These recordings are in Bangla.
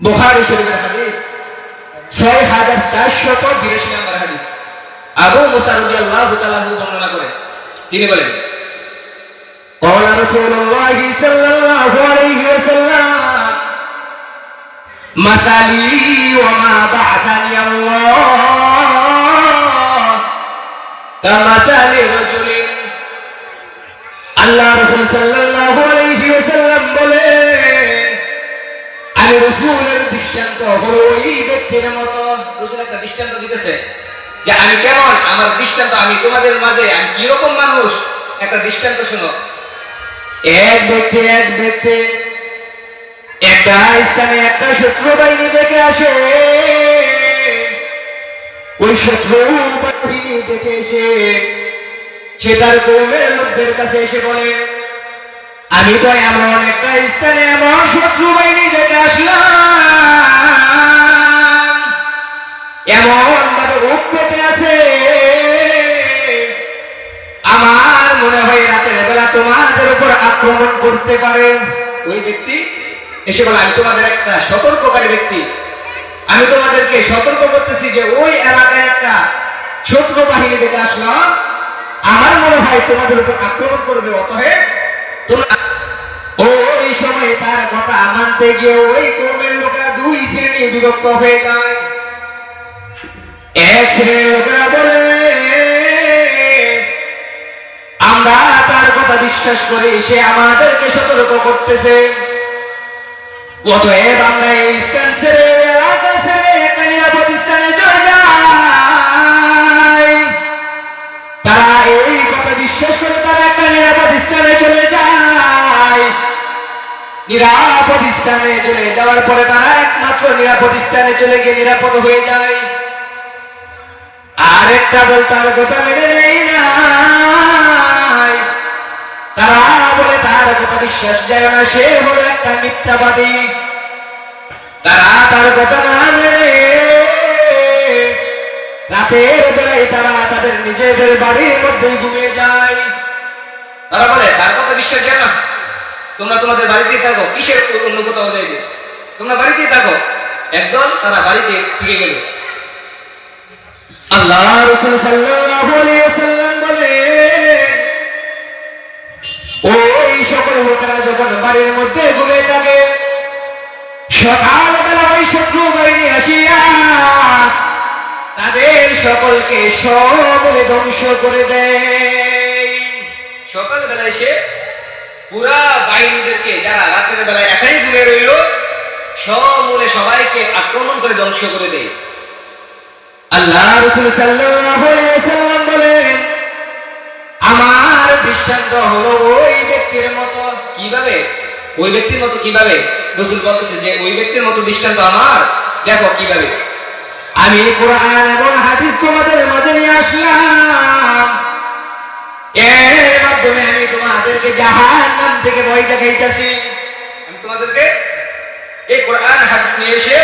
বুখারী শরীফের হাদিস ছয় হাজার চারশত বিরাশি নম্বর হাদিস আবু মুসা রাদিয়াল্লাহু তাআলা বর্ণনা করেন তিনি বলেন قال رسول الله صلى الله عليه وسلم مثلي وما بعثني الله كمثل رجل আল্লাহ রসুল সাল্লাল্লাহু আলাইহি ওয়াসাল্লাম বলেন আমি রসুলের দৃষ্টান্ত হলো ওই ব্যক্তির মতো। রসুল একটা দৃষ্টান্ত দিতেছে যে আমি কেমন? আমার দৃষ্টান্ত আমি তোমাদের মাঝে, আমি কি রকম মানুষ? একটা দৃষ্টান্ত শুনো। এক ব্যক্তি এক ব্যক্তি একটা স্থানে একটা শত্রু বাহিনী দেখে আসে। ওই শত্রু বাহিনী দেখে এসে সে তার কৌমের লোকদের কাছে এসে বলে, আমি তো এমন একটা স্থানে এমন শত্রু বাহিনী এমন ভাবে আমার মনে হয় রাতের বেলা তোমাদের উপর আক্রমণ করতে পারে। ওই ব্যক্তি এসে বলে, আমি তোমাদের একটা সতর্ককারী ব্যক্তি। আমি তোমাদেরকে সতর্ক করতেছি যে ওই এলাকায় একটা শত্রু বাহিনী দেখে আসলাম। আমার মনে হয় তোমাদের উপর আক্রমণ করবে, অতএব তোমরা ওই সময় তার কথা মানতে গিয়ে ওই কর্মের লোকেরা দুই শ্রেণি বিভক্ত হয়ে যায়। আমরা তার কথা বিশ্বাস করি, সে আমাদেরকে সতর্ক করতেছে। অতএব আমরা এই বিশ্বাস চলে যায়। নিরাপদ স্থানে চলে যাওয়ার পরে তারা একমাত্র নিরাপদ স্থানে চলে গিয়ে নিরাপদ হয়ে যায়। আর একটা দল তার কথা মেনে নাই। তারা বলে, তার কথা বিশ্বাস যায় না, সে হলো একটা মিথ্যাবাদী। তারা তার কথা না মেনে রাতের বেলায় তারা তাদের নিজেদের বাড়ির মধ্যে ঘুমিয়ে যায়। তারা বলে, তার কথা বিশ্বাস যায় না। তোমরা তোমাদের বাড়িতেই থাকো, কিসের অন্য কোথাও যাইবে? তোমরা বাড়িতেই থাকো। একদল তারা বাড়িতে থেকে গেল। আল্লাহ রসুল সাল্লাল্লাহু আলাইহি সকল ঘুমিয়ে তাদের সকলকে সবলে ধ্বংস করে দেয়। সকালবেলা এসে পুরা বাহিনীদেরকে যারা রাতের বেলায় একাই ঘুরে রইল, সমূলে সবাইকে আক্রমণ করে ধ্বংস করে দেয়। আল্লাহ রসুল সাল্লাল্লাহু আলাইহি ওয়াসাল্লাম বলেন, আমার দৃষ্টান্ত হলো ওই ব্যক্তির মতো। কীভাবে? ওই ব্যক্তির মতো কীভাবে? রসুল বলতেছে যে, ওই ব্যক্তির মতো দৃষ্টান্ত আমার? দেখো কীভাবে। আমি কোরআন এবং হাদিস তোমাদের মাঝে নিয়ে আসলাম। এর মাধ্যমে আমি তোমাদেরকে জাহান নাম থেকে ভয় দেখাইতেছি। আমি তোমাদেরকে এই কোরআন হাদিস নিয়ে এসে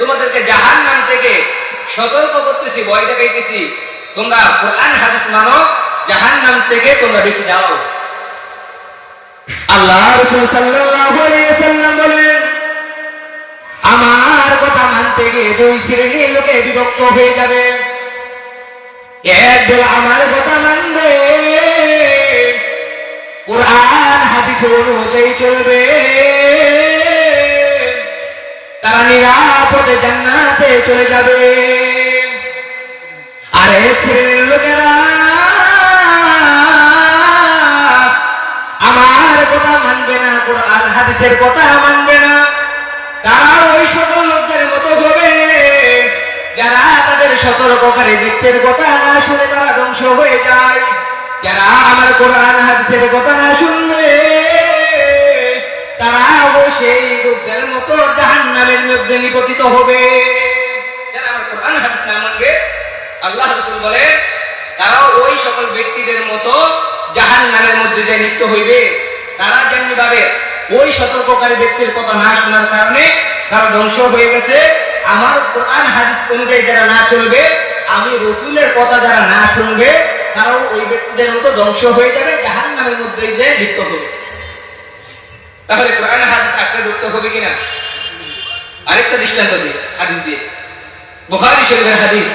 তোমাদেরকে জাহান নাম থেকে সতর্ক করতেছি, ভয় দেখাইতেছি। তোমরা কোরআন, হাদিস মানো জাহান নাম থেকে তোমরা বেঁচে যাও। আল্লাহ আমার কথা মানতে গিয়ে দুই লোকে বিভক্ত হয়ে যাবে। একদল আমার কথা মানবে, কোরআন হাদিস অনুযায়ী চলবে। নিরাপদে জান্নাতে চলে যাবে। আর শ্রেণির লোকেরা, আমার কথা মানবে না, কোরআন, হাদিসের কথা মানবে না। তারা ওই সকল লোকদের মতো হবে, যারা তাদের সতর্ককারী ব্যক্তির কথা না শুনে তারা ধ্বংস হয়ে যায়। যারা আমার কোরআন, হাদিসের কথা না শুনবে তারা সেই লোকদের মতো জাহান নামের মধ্যে নিপতিত হবে। যারা আমার কোরআন হাদিস মানবে, আল্লাহ বলে তারাও ওই সকল ব্যক্তিদের মতো জাহান নামের মধ্যে যে লিপ্ত হইবে, তারা যেমনি ভাবে ওই সতর্ককারী ব্যক্তির কথা না শোনার কারণে তারা ধ্বংস হয়ে গেছে। আমার কোরআন হাদিস অনুযায়ী যারা না চলবে, আমি রসুলের কথা যারা না শুনবে, তারাও ওই ব্যক্তিদের মতো ধ্বংস হয়ে যাবে জাহান নামের মধ্যে যে লিপ্ত হবে তাহলে কোরআন হাদিস আঁকড়ে ধরতে হবে কিনা আরেকটা দৃষ্টান্ত দিই হাদিস দিয়ে। বুখারী শরীফের হাদিস